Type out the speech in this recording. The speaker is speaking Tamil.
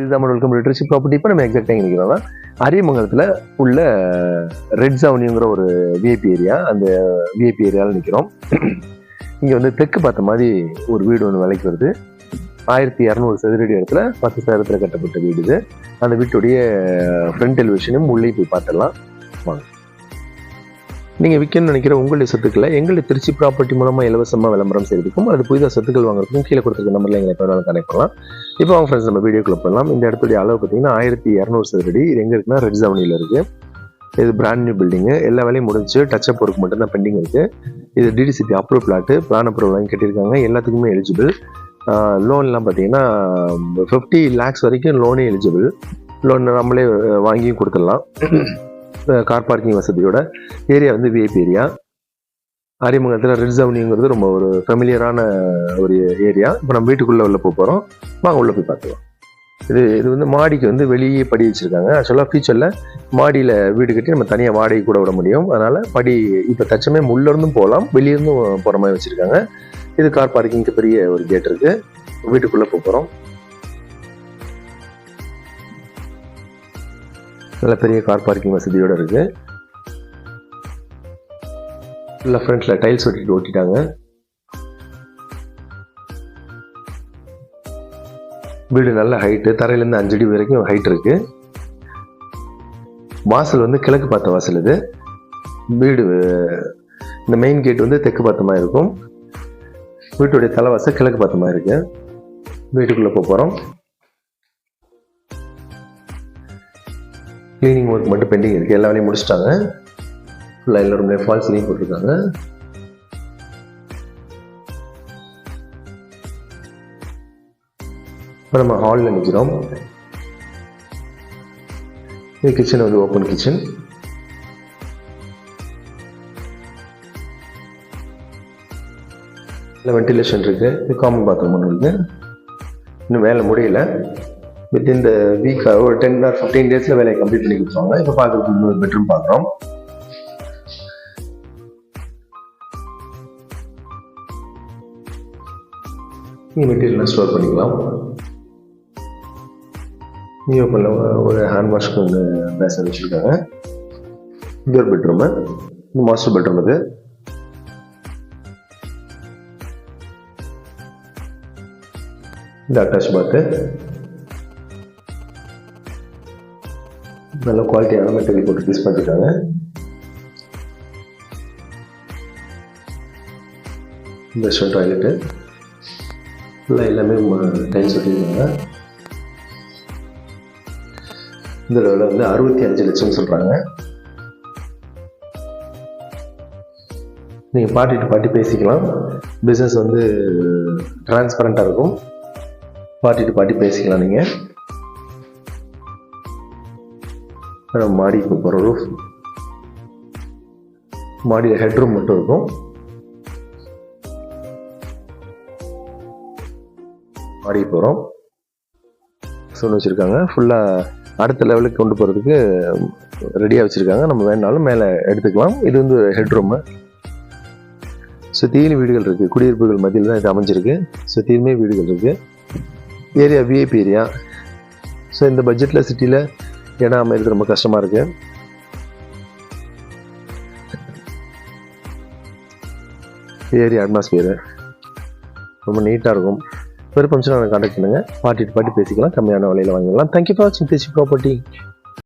இது நம்ம வெல்கம் லிட்ரேசி ப்ராப்பர்ட்டி இப்போ நம்ம எக்ஸாக்டாக நிற்கிறோம்னா அரியமங்கலத்தில் உள்ள ரெட் சவுனிங்கிற ஒரு விஐபி ஏரியா அந்த விஐபி ஏரியாவில் நிற்கிறோம் இங்கே வந்து தெற்கு பார்த்த மாதிரி ஒரு வீடு ஒன்று விலைக்கு வருது. ஆயிரத்தி இரநூறு சதுரடி இடத்துல பத்து சதுரத்தில் கட்டப்பட்ட வீடு இது. அந்த வீட்டுடைய ஃப்ரண்ட் டெலிவிஷனும் உள்ளே போய் பார்த்துடலாம். வாங்க. நீங்கள் விற்கணும்னு நினைக்கிற உங்களுடைய சொத்துக்களை எங்களுடைய திருச்சி ப்ராப்பர்ட்டி மூலமாக இலவசமாக விளம்பரம் செய்யறதுக்கும் அல்லது புதிதாக சொத்துக்கள் வாங்குறதுக்கும் கீழே கொடுத்துருக்க நம்பரில் எங்களை எப்போ வேணாலும் கனெக்ட் பண்ணலாம். இப்போ அவங்க ஃப்ரெண்ட்ஸ் நம்ம வீடியோக்குள்ள பண்ணலாம் இந்த இடத்துடைய அளவு பார்த்தீங்கன்னா ஆயிரத்தி இரநூறு சதுரடி இது எங்கே இருக்குன்னா ரெட் ஜவனியில் இருக்குது இது பிராண்ட் நியூ பில்டிங்கு எல்லா வேலையும் முடிஞ்சு டச் அப் ஒர்க் மட்டும் தான் பெண்டிங் இருக்குது இது DTCP approve plot plan approve வாங்கி கட்டியிருக்காங்க. எல்லாத்துக்குமே எலிஜிபிள் லோன்லாம் பார்த்தீங்கன்னா ஃபிஃப்டி லேக்ஸ் வரைக்கும் லோனே எலிஜிபிள் லோன் நம்மளே வாங்கியும் கொடுத்துடலாம். கார் பார்க்கிங் வசதியோட ஏரியா வந்து விஐபி ஏரியா அறிமுகத்தில் ரெட் ஜவுனிங்கிறது ரொம்ப ஒரு ஃபெமிலியரான ஒரு ஏரியா இப்போ நம்ம வீட்டுக்குள்ளே உள்ள போக போகிறோம் வாங்க உள்ளே போய் பார்த்துக்கலாம். இது இது வந்து மாடிக்கு வந்து வெளியே படி வச்சுருக்காங்க. ஆக்சுவலாக ஃபியூச்சரில் மாடியில் வீடு கட்டி நம்ம தனியாக வாடகை கூட விட முடியும். அதனால் படி இப்போ தச்சமே உள்ளேருந்தும் போகலாம். வெளியேருந்தும் போகிற மாதிரி வச்சுருக்காங்க. இது கார் பார்க்கிங்க்கு பெரிய ஒரு கேட் இருக்குது வீட்டுக்குள்ளே போக போகிறோம் நல்ல பெரிய கார் பார்க்கிங் வசதியோடு இருக்குது ஃபுல்லாக ஃப்ரண்ட்டில் டைல்ஸ் ஒட்டிட்டு ஓட்டிட்டாங்க. வீடு நல்ல ஹைட்டு தரையிலேருந்து அஞ்சு அடி வரைக்கும் ஹைட் இருக்குது வாசல் வந்து கிழக்கு பார்த்த வாசல் இது. வீடு இந்த மெயின் கேட் வந்து தெற்கு பார்த்தமாக இருக்கும். வீட்டுடைய தலைவாசல் கிழக்கு பார்த்த மாதிரி வீட்டுக்குள்ளே போக போகிறோம் க்ளீனிங் ஒர்க் மட்டும் பெண்டிங் இருக்குது எல்லா வேலையும் முடிச்சிட்டாங்க. ஃபுல்லாக எல்லாருமே ஃபால்ஸ் சீலிங் போட்டிருக்காங்க. இப்போ நம்ம ஹாலில் நிற்கிறோம் இது கிச்சன் வந்து ஓப்பன் கிச்சன் இல்லை வென்டிலேஷன் இருக்குது இது காமன் பாத்ரூம் ஒன்று இருக்குது இன்னும் வேலை முடியல. வித் இன் இந்த வீக் ஒரு டென் ஆர் ஃபிஃப்டீன் டேஸில் வேலையை கம்ப்ளீட் பண்ணி கொடுத்துருவாங்க. இப்போ பார்க்குறதுக்கு இன்னொரு பெட்ரூம் பார்க்குறோம். நீங்கள் மெட்டீரியல்லாம் ஸ்டோர் பண்ணிக்கலாம். நியூ ஓப்பனில் ஒரு ஹேண்ட் வாஷ்க்கு வந்து பேசன் வச்சுருக்காங்க. இது ஒரு பெட்ரூமு இது மாஸ்டர் பெட்ரூம் இது. இந்த அட்டாச் பாத்து நல்ல குவாலிட்டியான மெட்டீரியல் போட்டு பீஸ் பண்ணிருக்காங்க ஷோ டாய்லெட்டு ஃபுல்லாக எல்லாமே டைல்ஸ் ஒட்டியிருக்காங்க இந்த லெவலில் வந்து அறுபத்தி அஞ்சு லட்சம் சொல்கிறாங்க நீங்கள் பாட்டிட்டு பாட்டி பேசிக்கலாம். பிஸ்னஸ் வந்து டிரான்ஸ்பரண்ட்டாக இருக்கும். பாட்டிட்டு பாட்டி பேசிக்கலாம் நீங்கள் நம்ம மாடிக்கு போகிற ரூஃப் மாடியில் ஹெட்ரூம் மட்டும் இருக்கும். மாடிக்கு போகிறோம் சொன்னு வச்சுருக்காங்க. ஃபுல்லாக அடுத்த லெவலுக்கு கொண்டு போகிறதுக்கு ரெடியாக வச்சுருக்காங்க. நம்ம வேணாலும் மேலே எடுத்துக்கலாம். இது வந்து ஹெட்ரூமு சுற்றியிலும் வீடுகள் இருக்குது குடியிருப்புகள் மத்தியில் தான் இது அமைஞ்சிருக்கு. சுற்றியுமே வீடுகள் இருக்குது ஏரியா விஐபி ஏரியா ஸோ இந்த பட்ஜெட்டில் சிட்டியில் இடம் அமைகிறது ரொம்ப கஷ்டமாக இருக்குது ஏரி அட்மாஸ்பியரு ரொம்ப நீட்டாக இருக்கும். விருப்பம் கான்டாக்ட் பண்ணுங்கள் பாட்டி பாட்டி பேசிக்கலாம். கம்மியான விலையில் வாங்கிக்கலாம். தேங்க்யூ ஃபார் வாட்சிங் ப்ராப்பர்ட்டி